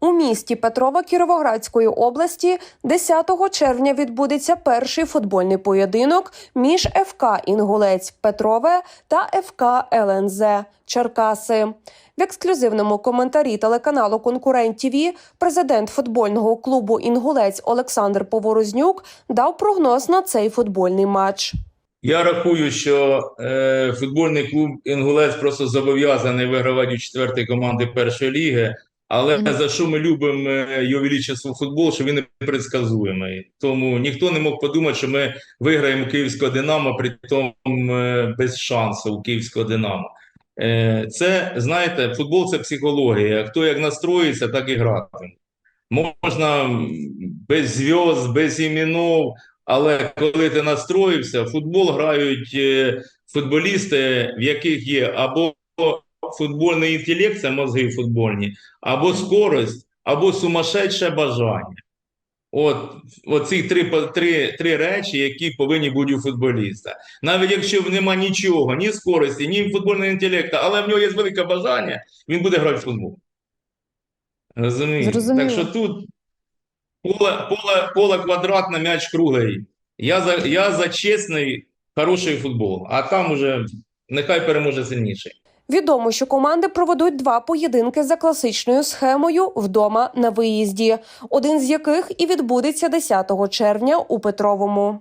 У місті Петрова Кіровоградської області 10 червня відбудеться перший футбольний поєдинок між ФК Інгулець Петрове та ФК ЛНЗ Черкаси. В ексклюзивному коментарі телеканалу Конкурент ТІВІ президент футбольного клубу Інгулець Олександр Поворознюк дав прогноз на цей футбольний матч. Я рахую, що е, футбольний клуб Інгулець просто зобов'язаний вигравати у четвертої команди першої ліги. Але Мгм. за що ми любимо е, його величество футбол, що він непредсказуємий. Тому ніхто не мог подумати, що ми виграємо київського Динамо, при тому е, без шансу у київського Динамо. Е, це, знаєте, футбол це психологія. Хто як настроїться, так і гратиме. Можна без зв'язок, без іменів, але коли ти настроївся, футбол грають футболісти, в яких є або футбольний інтелект, це мозги футбольні, або скорость, або сумасшедше бажання. От, от ці три, три, три речі, які повинні бути у футболіста. Навіть якщо нема нічого, ні скорості, ні футбольного інтелекту, але в нього є велике бажання, він буде грати в футбол. Зрозуміло. Так що тут поле, поле, поле квадратне, м'яч круглий. Я за, я за чесний, хороший футбол, а там уже нехай переможе сильніший. Відомо, що команди проведуть два поєдинки за класичною схемою вдома на виїзді, один з яких і відбудеться 10 червня у Петровому.